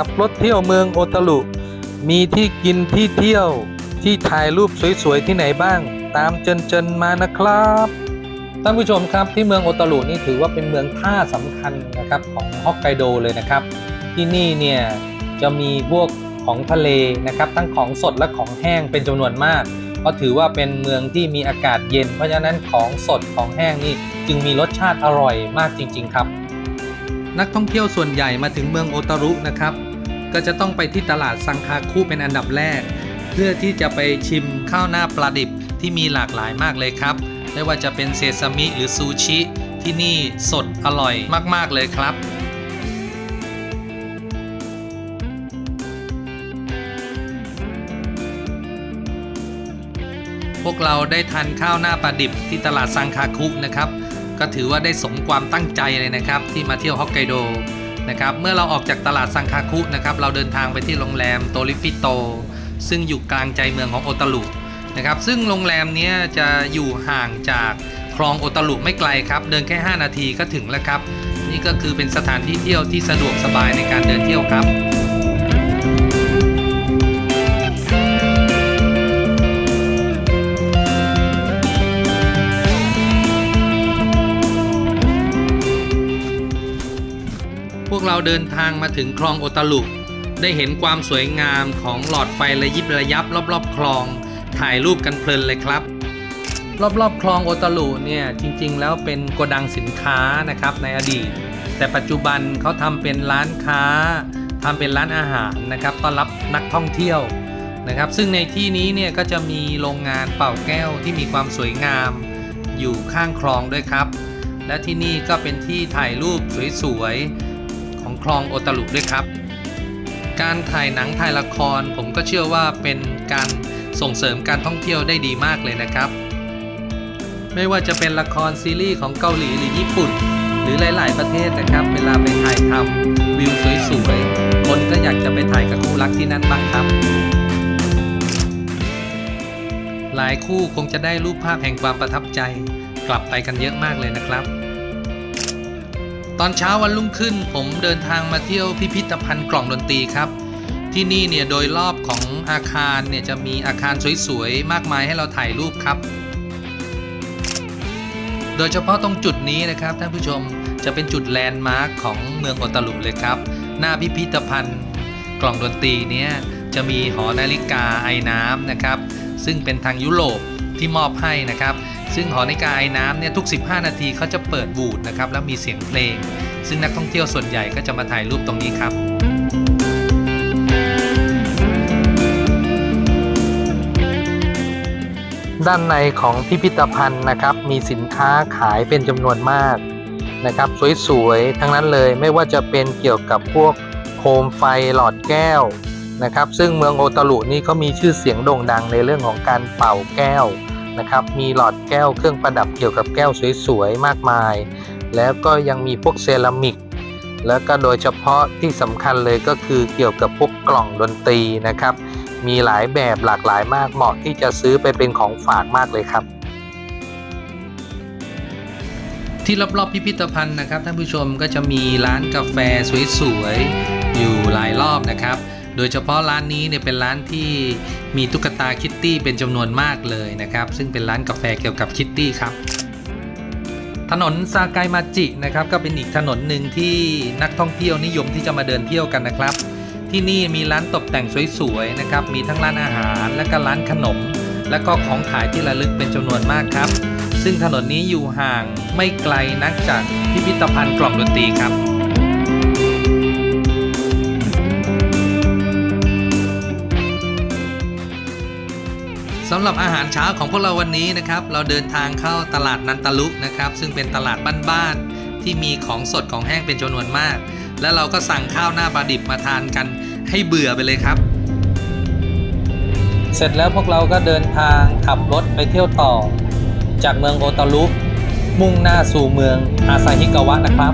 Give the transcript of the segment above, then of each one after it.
ขับรถเที่ยวเมืองโอตารุมีที่กินที่เที่ยวที่ถ่ายรูปสวยๆที่ไหนบ้าง ตามเจนเจนๆมานะครับท่านผู้ชมครับที่เมืองโอตารุนี่ถือว่าเป็นเมืองท่าสำคัญนะครับของฮอกไกโดเลยนะครับ ที่นี่เนี่ยจะมีพวกของทะเลนะครับทั้งของสดและของแห้งเป็นจำนวนมาก ก็ถือว่าเป็นเมืองที่มีอากาศเย็น เพราะฉะนั้นของสดของแห้งนี่จึงมีรสชาติอร่อยมากจริง ๆ ครับ นักท่องเที่ยวส่วนใหญ่มาถึงเมืองโอตารุนะครับ ก็จะต้องไปที่ตลาดซังคาคุเป็นอันดับแรก เพื่อที่จะไปชิมข้าวหน้าปลาดิบที่มีหลากหลายมากเลยครับ ไม่ว่าจะเป็นเซซามิหรือซูชิ ที่นี่สดอร่อยมากๆเลยครับพวกเราได้ทานข้าวหน้าปลาดิบที่ตลาดซังคาคุนะครับ ก็ถือว่าได้สมความตั้งใจเลยนะครับ ที่มาเที่ยวฮอกไกโด นะครับเมื่อเราออกจากตลาดซังคาคุนะครับเราเดินทางไปที่โรงแรมโตริฟิโต ซึ่งอยู่กลางใจเมืองของโอตาลุนะครับซึ่งโรงแรมนี้จะอยู่ห่างจากคลองโอตาลุไม่ไกลครับ เดินแค่ 5 นาทีก็ถึงแล้วครับ นี่ก็คือเป็นสถานที่เที่ยวที่สะดวกสบายในการเดินเที่ยวครับ เราเดินทางมาถึงคลองโอตารุได้เห็นความสวยงามของหลอดไฟระยิบระยับรอบๆ คลอง ถ่ายรูปกันเพลินเลยครับ รอบๆ คลองโอตารุเนี่ยจริงๆ แล้วเป็นโกดังสินค้านะครับในอดีต แต่ปัจจุบันเขาทำเป็นร้านค้าทำเป็นร้านอาหารนะครับต้อนรับนักท่องเที่ยวนะครับ ซึ่งในที่นี้เนี่ยก็จะมีโรงงานเป่าแก้วที่มีความสวยงาม อยู่ข้างคลองด้วยครับ และที่นี่ก็เป็นที่ถ่ายรูปสวยๆ ลองโอตารุด้วยครับ การถ่ายหนังถ่ายละครผมก็เชื่อว่าเป็นการส่งเสริมการท่องเที่ยวได้ดีมากเลยนะครับ ไม่ว่าจะเป็นละครซีรีส์ของเกาหลีหรือญี่ปุ่น หรือหลาย ๆ ประเทศนะครับ เวลาไปถ่ายทำวิวสวยๆคนก็อยากจะไปถ่ายกับคู่รักที่นั่นบ้างครับ หลายคู่คงจะได้รูปภาพแห่งความประทับใจ กลับไปกันเยอะมากเลยนะครับ ตอนเช้าวันรุ่งขึ้นผมเดินทางมาเที่ยวพิพิธภัณฑ์กล่องดนตรีครับ ที่นี่เนี่ยโดยรอบของอาคารเนี่ยจะมีอาคารสวยๆ มากมายให้เราถ่ายรูปครับ โดยเฉพาะตรงจุดนี้นะครับท่านผู้ชมจะเป็นจุดแลนด์มาร์คของเมืองโอตารุเลยครับ หน้าพิพิธภัณฑ์กล่องดนตรีเนี่ยจะมีหอนาฬิกาไอ้น้ำนะครับ ซึ่งเป็นทางยุโรปที่มอบให้นะครับ ซึ่งหอนิกาไอ้น้ำเนี่ยทุก 15 นาทีเขาจะเปิดบูดนะครับแล้วมีเสียงเพลง ซึ่งนักท่องเที่ยวส่วนใหญ่ก็จะมาถ่ายรูปตรงนี้ครับด้านในของพิพิธภัณฑ์นะครับ มีสินค้าขายเป็นจำนวนมากนะครับ สวยๆ ทั้งนั้นเลยไม่ว่าจะเป็นเกี่ยวกับพวกโคมไฟหลอดแก้วนะครับ ซึ่งเมืองโอตารุนี่ก็มีชื่อเสียงโด่งดังในเรื่องของการเป่าแก้ว นะครับ มีหลอดแก้วเครื่องประดับเกี่ยวกับแก้วสวยๆ มากมาย แล้วก็ยังมีพวกเซรามิก แล้วก็โดยเฉพาะที่สำคัญเลยก็คือเกี่ยวกับพวกกล่องดนตรีนะครับ มีหลายแบบหลากหลายมากเหมาะที่จะซื้อไปเป็นของฝากมากเลยครับ ที่รอบๆพิพิธภัณฑ์นะครับท่านผู้ชมก็จะมีร้านกาแฟสวยๆอยู่หลายรอบนะครับ โดยเฉพาะร้านนี้เนี่ยเป็นร้านที่มีตุ๊กตาคิตตี้เป็นจำนวนมากเลยนะครับ ซึ่งเป็นร้านกาแฟเกี่ยวกับคิตตี้ครับ ถนนซาไกมาจินะครับก็เป็นอีกถนนหนึ่งที่นักท่องเที่ยวนิยมที่จะมาเดินเที่ยวกันนะครับ ที่นี่มีร้านตกแต่งสวยๆนะครับ มีทั้งร้านอาหารและก็ร้านขนม และก็ของขายที่ระลึกเป็นจำนวนมากครับ ซึ่งถนนนี้อยู่ห่างไม่ไกลนักจากพิพิธภัณฑ์กล่องดนตรีครับำหรับอาหารเช้าของพวกเราวันนี้นะครับ เราเดินทางเข้าตลาดนันตาลุนะครับ ซึ่งเป็นตลาดบ้านๆที่มีของสดของแห้งเป็นจำนวนมาก แล้วเราก็สั่งข้าวหน้าปลาดิบมาทานกันให้เบื่อไปเลยครับ เสร็จแล้วพวกเราก็เดินทางขับรถไปเที่ยวต่อ จากเมืองโอตารุมุ่งหน้าสู่เมืองอาซาฮิกาวะนะครับ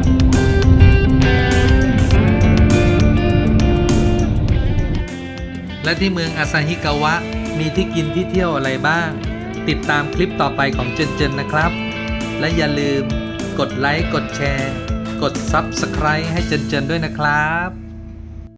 และที่เมืองอาซาฮิกาวะ มีที่กินที่เที่ยวอะไรบ้าง ติดตามคลิปต่อไปของเจนเจนนะครับ และอย่าลืม กดไลค์ กดแชร์ กด Subscribe ให้เจนเจนด้วยนะครับ